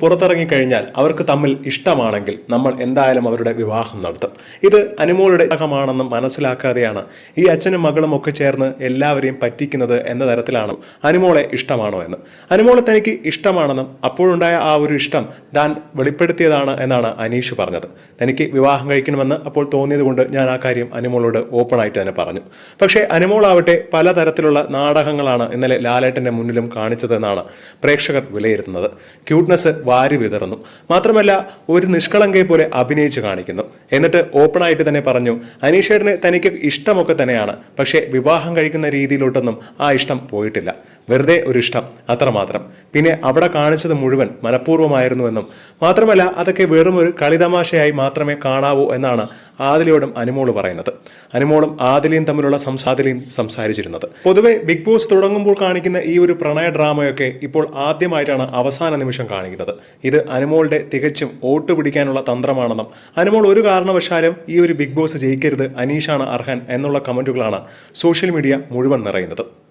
പുറത്തിറങ്ങി കഴിഞ്ഞാൽ അവർക്ക് തമ്മിൽ ഇഷ്ടമാണെങ്കിൽ നമ്മൾ എന്തായാലും അവരുടെ വിവാഹം നടത്തും. ഇത് അനുമോളുടെ ഇഷ്ടമാണെന്ന് മനസ്സിലാക്കാതെയാണ് ഈ അച്ഛനും മകളും ഒക്കെ ചേർന്ന് എല്ലാവരെയും പറ്റിക്കുന്നത് എന്ന തരത്തിലാണ് അനുമോളെ ഇഷ്ടമാണോ എന്ന്. അനുമോളെ തനിക്ക് ഇഷ്ടമാണെന്നും അപ്പോഴുണ്ടായ ആ ഒരു ഇഷ്ടം താൻ വെളിപ്പെടുത്തിയതാണ് എന്നാണ് അനീഷ് പറഞ്ഞത്. തനിക്ക് വിവാഹം കഴിക്കണമെന്ന് അപ്പോൾ തോന്നിയതുകൊണ്ട് ഞാൻ ആ കാര്യം അനുമോളോട് ഓപ്പണായിട്ട് തന്നെ പറഞ്ഞു. പക്ഷേ അനുമോളാവട്ടെ പലതരത്തിലുള്ള നാടകങ്ങളാണ് ഇന്നലെ ലാലേട്ടന്റെ മുന്നിലും കാണിച്ചതെന്നാണ് പ്രേക്ഷകർ വിലയിരുത്തുന്നത്. ക്യൂട്ട്നെസ് വാരി വിതറുന്നു. മാത്രമല്ല ഒരു നിഷ്കളങ്കയെ പോലെ അഭിനയിച്ചു കാണിക്കുന്നു. എന്നിട്ട് ഓപ്പൺ ആയിട്ട് തന്നെ പറഞ്ഞു അനീഷേട്ടന് തനിക്ക് ഇഷ്ടമൊക്കെ തന്നെയാണ് പക്ഷേ വിവാഹം കഴിക്കുന്ന രീതിയിലോട്ടൊന്നും ആ ഇഷ്ടം പോയിട്ടില്ല. വെറുതെ ഒരു ഇഷ്ടം അത്രമാത്രം. പിന്നെ അവിടെ കാണിച്ചത് മുഴുവൻ മനഃപൂർവമായിരുന്നുവെന്നും മാത്രമല്ല അതൊക്കെ വെറും ഒരു കളിതമാശയായി മാത്രമേ കാണാവൂ എന്നാണ് ആദിലയോടും അനുമോൾ പറയുന്നത്. അനുമോളും ആദിലയും തമ്മിലുള്ള സംസാദിലയും സംസാരിച്ചിരുന്നത്. പൊതുവെ ബിഗ് ബോസ് തുടങ്ങുമ്പോൾ കാണിക്കുന്ന ഈ ഒരു പ്രണയ ഡ്രാമയൊക്കെ ഇപ്പോൾ ആദ്യമായിട്ടാണ് അവസാന നിമിഷം കാണിക്കുന്നത്. ഇത് അനുമോളുടെ തികച്ചും വോട്ട് പിടിക്കാനുള്ള തന്ത്രമാണെന്നും അനുമോൾ ഒരു കാരണവശാലും ഈ ഒരു ബിഗ് ബോസ് ജയിക്കരുത് അനീഷാണ് അർഹൻ എന്നുള്ള കമന്റുകളാണ് സോഷ്യൽ മീഡിയ മുഴുവൻ നിറയുന്നത്.